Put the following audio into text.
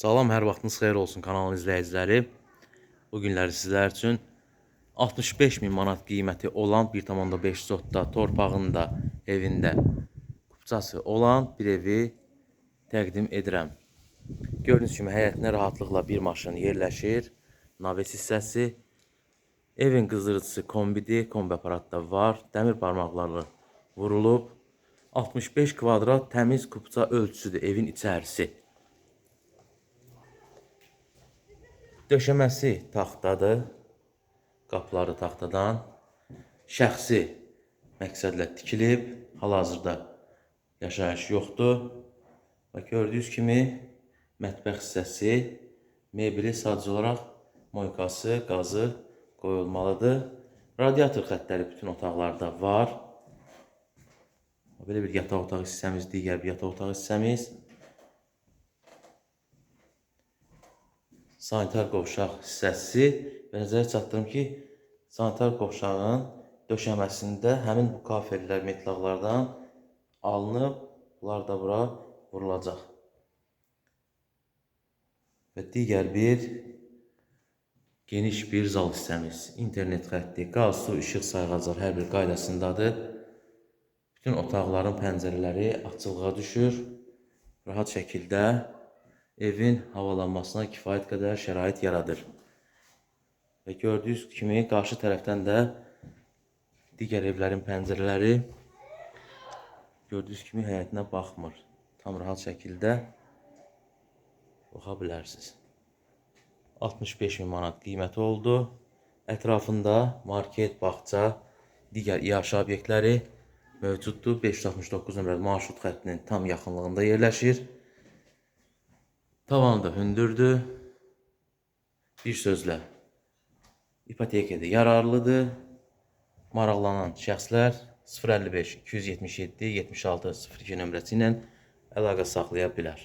Salam, hər vaxtınız xeyir olsun kanalın izləyiciləri. Bu günləri sizlər üçün 65 min manat qiyməti olan 1.5 sotda torpağında, evində kupçası olan bir evi təqdim edirəm. Gördüyünüz kimi həyətinə rahatlıqla bir maşın yerləşir. Naves hissəsi. Evin qızdırıcısı kombidir, kombi aparatı da var. Dəmir barmaqları vurulub. 65 kvadrat təmiz kupça ölçüsüdür evin içərisi. Döşəməsi taxtadır. Qapıları taxtadan. Şəxsi məqsədlə tikilib. Hal-hazırda yaşayış yoxdur. Və gördüyünüz kimi mətbəx hissəsi, mebeli sadəcə olaraq moykası, qazı qoyulmalıdır. Radiator xəttləri bütün otaqlarda var. Belə bir yataq otağı hissəmiz, digər bir yataq otağı hissəmiz. Sanitar qovşaq hissəsi və nəzərə çatdırım ki, sanitar qovşağın döşəməsində həmin bu kafellər, metlaqlardan alınıb, bunlar da bura vurulacaq. Və digər bir geniş bir zal hissəmiz. İnternet xətti, qaz, su, işıq sayğaclar hər bir qaydasındadır. Bütün otaqların pəncərələri açıqlığa düşür. Rahat şəkildə evin havalanmasına kifayət qədər şərait yaradır. Və gördüyünüz kimi qarşı tərəfdən də digər evlərin pəncərələri gördüyünüz kimi həyətinə baxmır. Tam rahat şəkildə baxa bilərsiniz. 65 min manat qiyməti oldu. Ətrafında market, bağça, digər iaşə obyektləri mövcuddur. 569 nömrəli marşrut xəttinin tam yaxınlığında yerləşir. Tavanı da hündürdür. Bir sözlə ipotekada yararlıdır. Maraqlanan şəxslər 055 277 76 02 nömrəsi ilə əlaqə saxlaya bilər.